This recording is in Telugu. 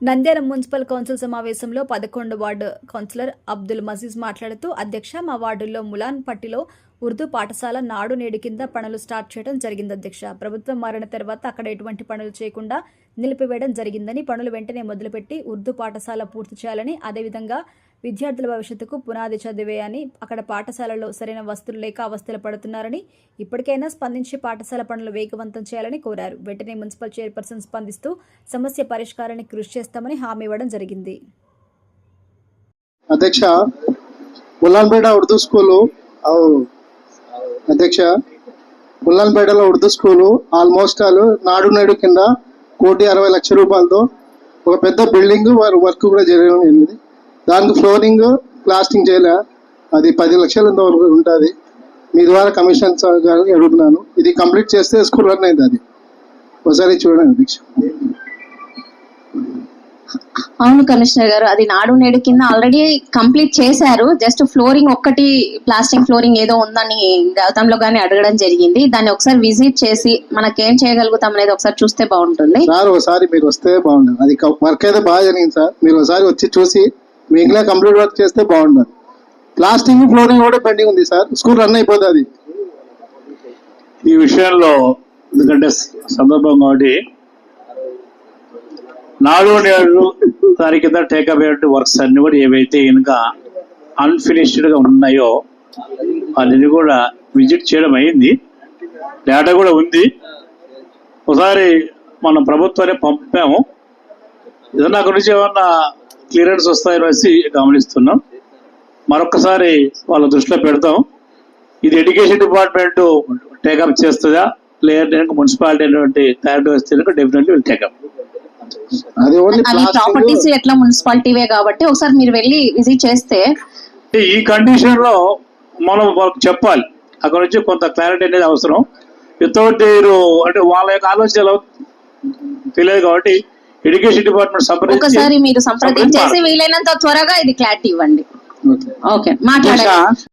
నంద్యాల మున్సిపల్ కౌన్సిల్ సమావేశంలో పదకొండు వార్డు కౌన్సిలర్ అబ్దుల్ మజీజ్ మాట్లాడుతూ అధ్యక్ష మా వార్డుల్లో ములాన్ పట్టిలో ఉర్దూ పాఠశాల నాడు నేడు కింద పనులు స్టార్ట్ చేయడం జరిగింది అధ్యక్ష. ప్రభుత్వం మారిన తర్వాత అక్కడ ఎటువంటి పనులు చేయకుండా నిలిపివేయడం జరిగిందని పనులు వెంటనే మొదలుపెట్టి ఉర్దూ పాఠశాల పూర్తి చేయాలని అదేవిధంగా విద్యార్థుల భవిష్యత్తుకు పునాది చదివేయని అక్కడ పాఠశాలలో సరైన వస్తువులు లేక అవస్థలు పడుతున్నారని ఇప్పటికైనా స్పందించి పాఠశాల పనులు వేగవంతం చేయాలని కోరారు. వెంటనే మున్సిపల్ చైర్పర్సన్ స్పందిస్తూ సమస్య పరిష్కారానికి కృషి చేస్తామని హామీ ఇవ్వడం జరిగింది. అధ్యక్ష ఉర్దూ స్కూలు అధ్యక్ష ముల్లాన్పేటలో Urdu school almost all Nadu Nedu కింద కోటి అరవై లక్షల రూపాయలతో ఒక పెద్ద బిల్డింగ్ వారు వర్క్ కూడా చేయడం జరిగింది. దానికి ఫ్లోరింగ్ ప్లాస్టింగ్ చేయలే. అది పది లక్షల వరకు ఉంటుంది. మీ ద్వారా కమిషన్ అడుగుతున్నాను. ఇది కంప్లీట్ చేస్తే స్కూల్ రన్ అయింది అది. ఒకసారి చూడండి అధ్యక్ష. అవును కమిషనర్ గారు అది నాడు నేడు కింద ఆల్రెడీ కంప్లీట్ చేశారు. జస్ట్ ఫ్లోరింగ్ ఒక్కటి ప్లాస్టిక్ ఫ్లోరింగ్ ఏదో ఉందని గతంలో గానీ అడగడం జరిగింది. దాన్ని ఒకసారి విజిట్ చేసి మనకేం చేయగలుగుతాం అనేది ఒకసారి చూస్తే బాగుంటుంది. సార్ ఒకసారి మీరు వస్తే బాగుంటుంది. అది వర్క్ అయితే బాగా జరిగింది సార్. మీరు ఒకసారి వచ్చి చూసి మిగిలిన కంప్లీట్ వర్క్ చేస్తే బాగుంటుంది. ప్లాస్టింగ్ ఫ్లోరింగ్ కూడా పెండింగ్ ఉంది సార్. స్కూల్ రన్ అయిపోతుంది. ఈ విషయంలో ఎందుకంటే సందర్భం కాబట్టి నాలుగు నేడు దాని కింద టేకప్ అయినటువంటి వర్క్స్ అన్ని కూడా ఏవైతే ఇంకా అన్ఫినిష్డ్గా ఉన్నాయో వాళ్ళని కూడా విజిట్ చేయడం అయింది. డేటా కూడా ఉంది. ఒకసారి మనం ప్రభుత్వాన్ని పంపాము. ఏదన్నా అక్కడి నుంచి ఏమన్నా క్లియరెన్స్ వస్తాయో అనేసి గమనిస్తున్నాం. మరొకసారి వాళ్ళ దృష్టిలో పెడతాం. ఇది ఎడ్యుకేషన్ డిపార్ట్మెంట్ టేకప్ చేస్తుందా? లేదంటే మున్సిపాలిటీ అనేటువంటి తయారు వస్తే డెఫినెట్లీ విల్ టేకప్ అవి ప్రాపర్టీస్ ఎట్లా మున్సిపాలిటీవే కాబట్టి ఒకసారి మీరు వెళ్ళి విజిట్ చేస్తే ఈ కండిషన్లో మనం చెప్పాలి. అక్కడ నుంచి కొంత క్లారిటీ అనేది అవసరం. వితౌట్ అంటే వాళ్ళ యొక్క ఆలోచనలు తెలియదు కాబట్టి ఎడ్యుకేషన్ డిపార్ట్మెంట్ సంప్రదించి ఒకసారి మీరు సంప్రదించేసి వీలైనంత త్వరగా ఇది క్లారిటీ ఇవ్వండి. ఓకే మాట్లాడండి